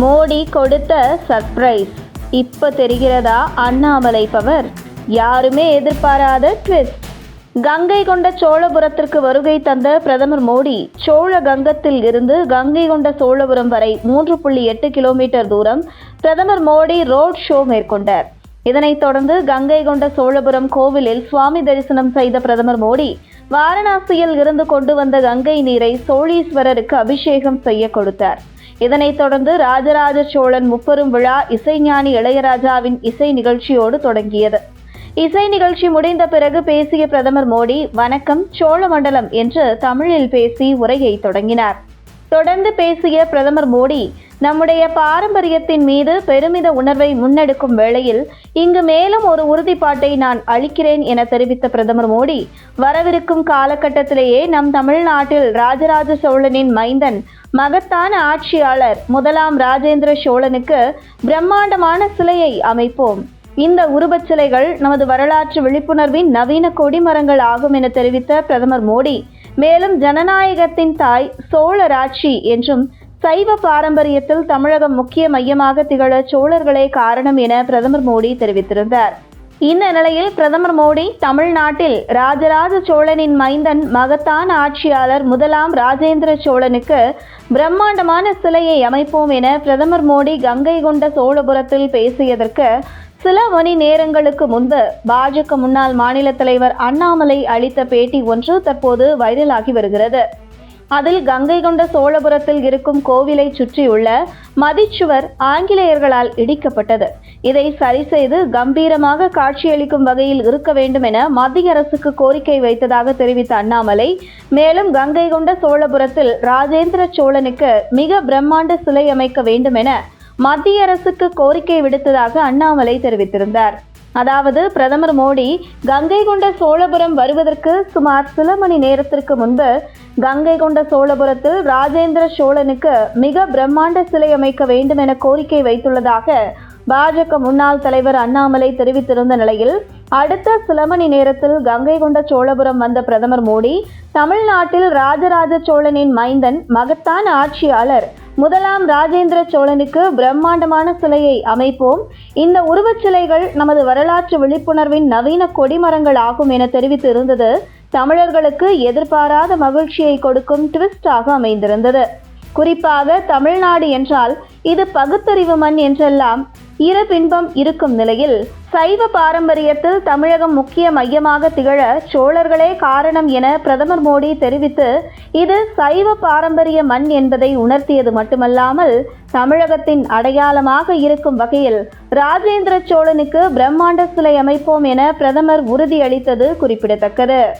மோடி கொடுத்த சர்ப்ரைஸ் இப்ப தெரிகிறதா அண்ணாமலை பவர்? யாருமே எதிர்பாராத ட்விஸ்ட் கங்கை கொண்ட சோழபுரத்திற்கு வருகை தந்த பிரதமர் மோடி சோழ கங்கத்தில் இருந்து கங்கை கொண்ட சோழபுரம் வரை மூன்று புள்ளி எட்டு கிலோமீட்டர் தூரம் பிரதமர் மோடி ரோட் ஷோ மேற்கொண்டார். இதனைத் தொடர்ந்து கங்கை கொண்ட சோழபுரம் கோவிலில் சுவாமி தரிசனம் செய்த பிரதமர் மோடி வாரணாசியில் இருந்து கொண்டு வந்த கங்கை நீரை சோழீஸ்வரருக்கு அபிஷேகம் செய்ய கொடுத்தார். இதனைத் தொடர்ந்து ராஜராஜ சோழன் முப்பெரும் விழா இசைஞானி இளையராஜாவின் இசை நிகழ்ச்சியோடு தொடங்கியது. இசை நிகழ்ச்சி முடிந்த பிறகு பேசிய பிரதமர் மோடி வணக்கம் சோழமண்டலம் என்று தமிழில் பேசி உரையை தொடங்கினார். தொடர்ந்து பேசிய பிரதமர் மோடி நம்முடைய பாரம்பரியத்தின் மீது பெருமித உணர்வை முன்னெடுக்கும் வேளையில் இங்கு மேலும் ஒரு உறுதிப்பாட்டை நான் அளிக்கிறேன் என தெரிவித்த பிரதமர் மோடி வரவிருக்கும் காலகட்டத்திலேயே நம் தமிழ்நாட்டில் ராஜராஜ சோழனின் மைந்தன் மகத்தான ஆட்சியாளர் முதலாம் ராஜேந்திர சோழனுக்கு பிரம்மாண்டமான சிலையை அமைப்போம். இந்த உருவச் சிலைகள் நமது வரலாற்று விழிப்புணர்வின் நவீன கொடிமரங்கள் ஆகும் என தெரிவித்த பிரதமர் மோடி மேலும் ஜனநாயகத்தின் தாய் சோழராட்சி என்றும் சைவ பாரம்பரியத்தில் தமிழகம் முக்கிய மையமாக திகழ சோழர்களே காரணம் என பிரதமர் மோடி தெரிவித்திருந்தார். இந்த நிலையில் பிரதமர் மோடி தமிழ்நாட்டில் ராஜராஜ சோழனின் மைந்தன் மகத்தான ஆட்சியாளர் முதலாம் ராஜேந்திர சோழனுக்கு பிரம்மாண்டமான சிலையை அமைப்போம் என பிரதமர் மோடி கங்கை கொண்ட சோழபுரத்தில் பேசியதற்கு சில மணி நேரங்களுக்கு முன்பு பாஜக முன்னாள் மாநில தலைவர் அண்ணாமலை அளித்த பேட்டி ஒன்று தற்போது வைரலாகி வருகிறது. அதில் கங்கை கொண்ட சோழபுரத்தில் இருக்கும் கோவிலை சுற்றியுள்ள மதிச்சுவர் ஆங்கிலேயர்களால் இடிக்கப்பட்டது. இதை சரி செய்து கம்பீரமாக காட்சியளிக்கும் வகையில் இருக்க வேண்டும் என மத்திய அரசுக்கு கோரிக்கை வைத்ததாக தெரிவித்த அண்ணாமலை மேலும் கங்கை கொண்ட சோழபுரத்தில் ராஜேந்திர சோழனுக்கு மிக பிரம்மாண்ட சிலை அமைக்க வேண்டும் என மத்திய அரசுக்கு கோரிக்கை விடுத்ததாக அண்ணாமலை தெரிவித்திருந்தார். அதாவது பிரதமர் மோடி கங்கை கொண்ட சோழபுரம் வருவதற்கு சுமார் சில மணி நேரத்திற்கு முன்பு கங்கை கொண்ட சோழபுரத்தில் ராஜேந்திர சோழனுக்கு மிக பிரம்மாண்ட சிலை அமைக்க வேண்டும் என கோரிக்கை வைத்துள்ளதாக பாஜக முன்னாள் தலைவர் அண்ணாமலை தெரிவித்திருந்த நிலையில் அடுத்த சில மணி நேரத்தில் கங்கை கொண்ட சோழபுரம் வந்த பிரதமர் மோடி தமிழ்நாட்டில் ராஜராஜ சோழனின் மைந்தன் மகத்தான ஆட்சியாளர் முதலாம் ராஜேந்திர சோழனுக்கு பிரம்மாண்டமான சிலையை அமைப்போம். இந்த உருவச் சிலைகள் நமது வரலாற்று விழிப்புணர்வின் நவீன கொடிமரங்கள் ஆகும் என தெரிவித்து இருந்தது தமிழர்களுக்கு எதிர்பாராத மகிழ்ச்சியை கொடுக்கும் ட்விஸ்டாக அமைந்திருந்தது. குறிப்பாக தமிழ்நாடு என்றால் இது பகுத்தறிவு மண் என்றெல்லாம் இரு பின்பம் இருக்கும் நிலையில் சைவ பாரம்பரியத்தில் தமிழகம் முக்கிய மையமாக திகழ சோழர்களே காரணம் என பிரதமர் மோடி தெரிவித்து இது சைவ பாரம்பரிய மண் என்பதை உணர்த்தியது மட்டுமல்லாமல் தமிழகத்தின் அடையாளமாக இருக்கும் வகையில் ராஜேந்திர சோழனுக்கு பிரம்மாண்ட சிலை அமைப்போம் என பிரதமர் உறுதியளித்தது குறிப்பிடத்தக்கது.